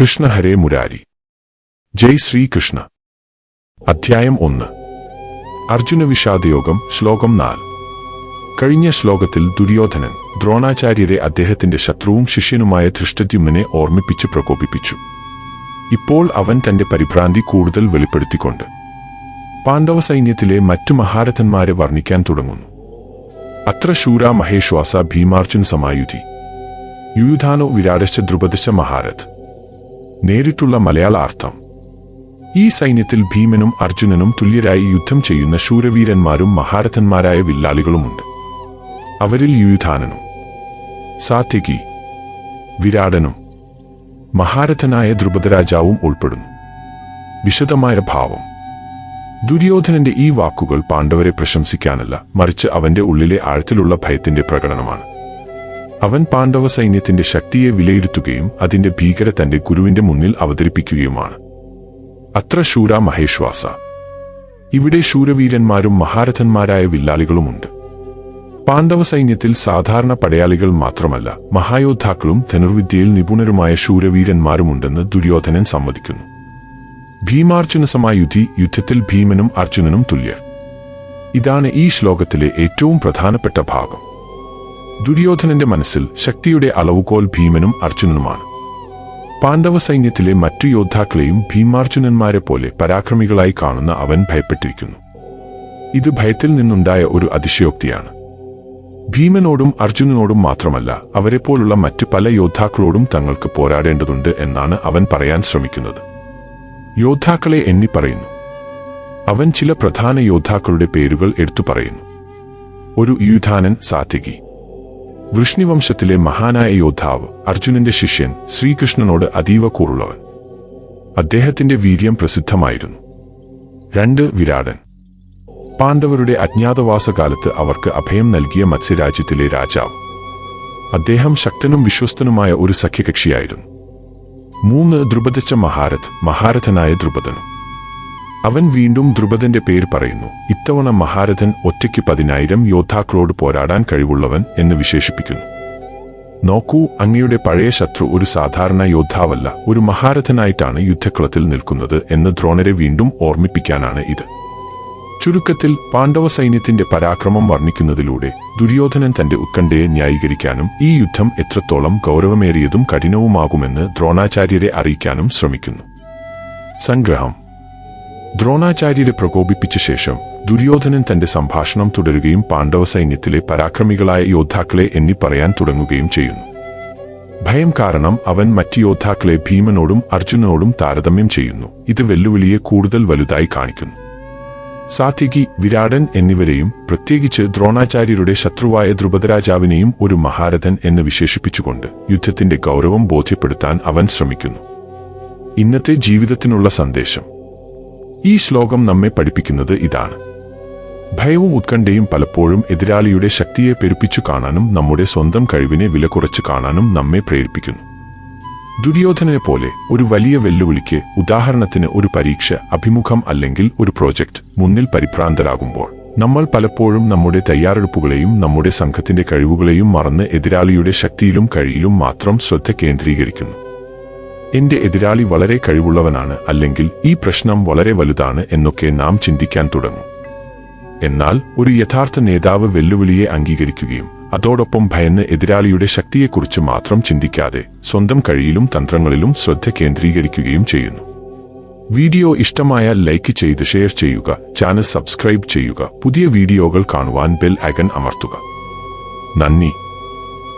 കൃഷ്ണ ഹരേ മുരാരി. ജയ് ശ്രീകൃഷ്ണ അധ്യായം ഒന്ന്. അർജുന വിഷാദയോഗം ശ്ലോകം നാല്. കഴിഞ്ഞ ശ്ലോകത്തിൽ ദുര്യോധനൻ ദ്രോണാചാര്യരെ അദ്ദേഹത്തിന്റെ ശത്രുവും ശിഷ്യനുമായ ധൃഷ്ടദ്യുമ്നെ ഓർമ്മിപ്പിച്ച് പ്രകോപിപ്പിച്ചു. ഇപ്പോൾ അവൻ തന്റെ പരിഭ്രാന്തി കൂടുതൽ വെളിപ്പെടുത്തിക്കൊണ്ട് പാണ്ഡവ സൈന്യത്തിലെ മറ്റു മഹാരഥന്മാരെ വർണിക്കാൻ തുടങ്ങുന്നു. അത്ര ശൂര മഹേശ്വാസ ഭീമാർജുൻ സമായുധി. യുയുധാനോ വിരാടശ്ച ദ്രുപദശ മഹാരഥ്. നേരിട്ടുള്ള മലയാള അർത്ഥം ഈ സൈന്യത്തിൽ ഭീമനും അർജുനനും തുല്യരായി യുദ്ധം ചെയ്യുന്ന ശൂരവീരന്മാരും മഹാരഥന്മാരായ വില്ലാളികളുമുണ്ട്. അവരിൽ യുയുധാനനും സാത്യകി വിരാടനും മഹാരഥനായ ദ്രുപദരാജാവും ഉൾപ്പെടുന്നു. വിശദമായ ഭാവം. ദുര്യോധനന്റെ ഈ വാക്കുകൾ പാണ്ഡവരെ പ്രശംസിക്കാനല്ല മറിച്ച് അവന്റെ ഉള്ളിലെ ആഴത്തിലുള്ള ഭയത്തിന്റെ പ്രകടനമാണ്. അവൻ പാണ്ഡവ സൈന്യത്തിന്റെ ശക്തിയെ വിലയിരുത്തുകയും അതിന്റെ ഭീകര തന്റെ ഗുരുവിന്റെ മുന്നിൽ അവതരിപ്പിക്കുകയുമാണ്. അത്ര ശൂര മഹേശ്വാസ. ഇവിടെ ശൂരവീരന്മാരും മഹാരഥന്മാരായ വില്ലാളികളുമുണ്ട്. പാണ്ഡവ സൈന്യത്തിൽ സാധാരണ പടയാളികൾ മാത്രമല്ല മഹായോദ്ധാക്കളും ധനുർവിദ്യയിൽ നിപുണരുമായ ശൂരവീരന്മാരുമുണ്ടെന്ന് ദുര്യോധനൻ സമ്മതിക്കുന്നു. ഭീമാർജുന സമായുധി യുദ്ധത്തിൽ ഭീമനും അർജുനനും തുല്യർ. ഇതാണ് ഈ ശ്ലോകത്തിലെ ഏറ്റവും പ്രധാനപ്പെട്ട ഭാഗം. ദുര്യോധനന്റെ മനസ്സിൽ ശക്തിയുടെ അളവുകോൽ ഭീമനും അർജുനനുമാണ്. പാണ്ഡവ സൈന്യത്തിലെ മറ്റു യോദ്ധാക്കളെയും ഭീമാർജുനന്മാരെ പോലെ പരാക്രമികളായി കാണുന്ന അവൻ ഭയപ്പെട്ടിരിക്കുന്നു. ഇത് ഭയത്തിൽ നിന്നുണ്ടായ ഒരു അതിശയോക്തിയാണ്. ഭീമനോടും അർജുനനോടും മാത്രമല്ല അവരെപ്പോലുള്ള മറ്റ് പല യോദ്ധാക്കളോടും തങ്ങൾക്ക് പോരാടേണ്ടതുണ്ട് എന്നാണ് അവൻ പറയാൻ ശ്രമിക്കുന്നത്. യോദ്ധാക്കളെ എണ്ണി പറയുന്നു. അവൻ ചില പ്രധാന യോദ്ധാക്കളുടെ പേരുകൾ എടുത്തു പറയുന്നു. ഒരു യുധാനൻ സാത്യകി. വൃഷ്ണിവംശത്തിലെ മഹാനായ യോദ്ധാവ് അർജുനന്റെ ശിഷ്യൻ ശ്രീകൃഷ്ണനോട് അതീവ കൂറുള്ളവൻ. അദ്ദേഹത്തിന്റെ വീര്യം പ്രസിദ്ധമായിരുന്നു. രണ്ട് വിരാടൻ. പാണ്ഡവരുടെ അജ്ഞാതവാസകാലത്ത് അവർക്ക് അഭയം നൽകിയ മത്സ്യരാജ്യത്തിലെ രാജാവ്. അദ്ദേഹം ശക്തനും വിശ്വസ്തനുമായ ഒരു സഖ്യകക്ഷിയായിരുന്നു. മൂന്ന് ദ്രുപദച്ച മഹാരഥ് മഹാരഥനായ ദ്രുപദനും. അവൻ വീണ്ടും ധ്രുപദന്റെ പേര് പറയുന്നു. ഇത്തവണ മഹാരഥൻ ഒറ്റയ്ക്ക് പതിനായിരം യോദ്ധാക്കളോട് പോരാടാൻ കഴിവുള്ളവൻ എന്ന് വിശേഷിപ്പിക്കുന്നു. നോക്കൂ അങ്ങയുടെ പഴയ ശത്രു ഒരു സാധാരണ യോദ്ധാവല്ല. ഒരു മഹാരഥനായിട്ടാണ് യുദ്ധക്കളത്തിൽ നിൽക്കുന്നത് എന്ന് ദ്രോണരെ വീണ്ടും ഓർമ്മിപ്പിക്കാനാണ് ഇത്. ചുരുക്കത്തിൽ പാണ്ഡവ സൈന്യത്തിന്റെ പരാക്രമം വർണിക്കുന്നതിലൂടെ ദുര്യോധനൻ തന്റെ ഉത്കണ്ഠയെ ന്യായീകരിക്കാനും ഈ യുദ്ധം എത്രത്തോളം ഗൗരവമേറിയതും കഠിനവുമാകുമെന്ന് ദ്രോണാചാര്യരെ അറിയിക്കാനും ശ്രമിക്കുന്നു. സംഗ്രഹം. ദ്രോണാചാര്യരെ പ്രകോപിപ്പിച്ച ശേഷം ദുര്യോധനൻ തന്റെ സംഭാഷണം തുടരുകയും പാണ്ഡവ സൈന്യത്തിലെ പരാക്രമികളായ യോദ്ധാക്കളെ എണ്ണി പറയാൻ തുടങ്ങുകയും ചെയ്യുന്നു. ഭയം കാരണം അവൻ മറ്റ് യോദ്ധാക്കളെ ഭീമനോടും അർജുനനോടും താരതമ്യം ചെയ്യുന്നു. ഇത് വെല്ലുവിളിയെ കൂടുതൽ വലുതായി കാണിക്കുന്നു. സാത്വികി വിരാടൻ എന്നിവരെയും പ്രത്യേകിച്ച് ദ്രോണാചാര്യരുടെ ശത്രുവായ ദ്രുപദരാജാവിനെയും ഒരു മഹാരഥൻ എന്ന് വിശേഷിപ്പിച്ചുകൊണ്ട് യുദ്ധത്തിന്റെ ഗൗരവം ബോധ്യപ്പെടുത്താൻ അവൻ ശ്രമിക്കുന്നു. ഇന്നത്തെ ജീവിതത്തിനുള്ള സന്ദേശം. ഈ ശ്ലോകം നമ്മെ പഠിപ്പിക്കുന്നത് ഇതാണ്. ഭയവും ഉത്കണ്ഠയും പലപ്പോഴും എതിരാളിയുടെ ശക്തിയെ പെരുപ്പിച്ചു കാണാനും നമ്മുടെ സ്വന്തം കഴിവിനെ വില കുറച്ചു കാണാനും നമ്മെ പ്രേരിപ്പിക്കുന്നു. ദുര്യോധനെ പോലെ ഒരു വലിയ വെല്ലുവിളിക്ക് ഉദാഹരണത്തിന് ഒരു പരീക്ഷ അഭിമുഖം അല്ലെങ്കിൽ ഒരു പ്രോജക്റ്റ് മുന്നിൽ പരിഭ്രാന്തരാകുമ്പോൾ നമ്മൾ പലപ്പോഴും നമ്മുടെ തയ്യാറെടുപ്പുകളെയും നമ്മുടെ സംഘത്തിന്റെ കഴിവുകളെയും മറന്ന് എതിരാളിയുടെ ശക്തിയിലും കഴിയിലും മാത്രം ശ്രദ്ധ കേന്ദ്രീകരിക്കുന്നു. എന്റെ എതിരാളി വളരെ കഴിവുള്ളവനാണ് അല്ലെങ്കിൽ ഈ പ്രശ്നം വളരെ വലുതാണ് എന്നൊക്കെ നാം ചിന്തിക്കാൻ തുടങ്ങും. എന്നാൽ ഒരു യഥാർത്ഥ നേതാവ് വെല്ലുവിളിയെ അംഗീകരിക്കുകയും അതോടൊപ്പം ഭയന്ന് എതിരാളിയുടെ ശക്തിയെക്കുറിച്ച് മാത്രം ചിന്തിക്കാതെ സ്വന്തം കഴിയിലും തന്ത്രങ്ങളിലും ശ്രദ്ധ കേന്ദ്രീകരിക്കുകയും ചെയ്യുന്നു. വീഡിയോ ഇഷ്ടമായാൽ ലൈക്ക് ചെയ്ത് ഷെയർ ചെയ്യുക ചാനൽ സബ്സ്ക്രൈബ് ചെയ്യുക പുതിയ വീഡിയോകൾ കാണുവാൻ ബെൽ ഐക്കൺ അമർത്തുക. നന്ദി.